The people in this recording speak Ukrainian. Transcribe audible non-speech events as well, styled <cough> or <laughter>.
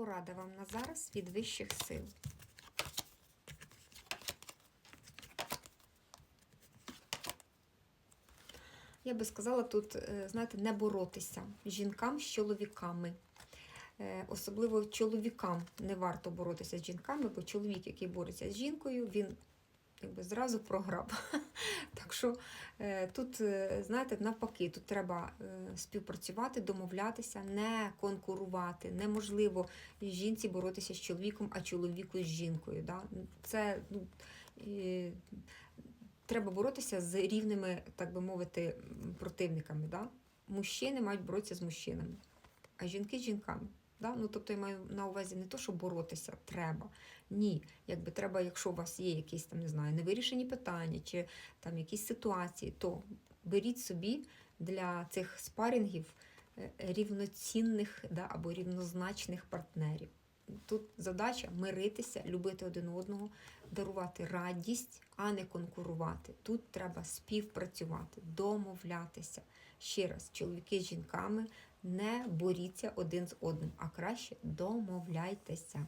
порада вам на зараз від вищих сил? Я би сказала тут, е, знаєте, не боротися жінкам з чоловіками. Е, Особливо чоловікам не варто боротися з жінками, бо чоловік, який бореться з жінкою, він якби зразу програв. <laughs> Так що е, тут, е, знаєте, навпаки, тут треба е, співпрацювати, домовлятися, не конкурувати. Неможливо жінці боротися з чоловіком, а чоловіку з жінкою. Да? Це ну, е, треба боротися з рівними, так би мовити, противниками. Да? Мужчини мають боротися з мужчинами, а жінки з жінками. Да? Ну, тобто я маю на увазі не то, що боротися треба. Ні. Якби треба, якщо у вас є якісь там, не знаю, невирішені питання чи там якісь ситуації, то беріть собі для цих спарінгів е, рівноцінних да, або рівнозначних партнерів. Тут задача миритися, любити один одного, дарувати радість, а не конкурувати. Тут треба співпрацювати, домовлятися. Ще раз, чоловіки з жінками, не боріться один з одним, а краще домовляйтеся.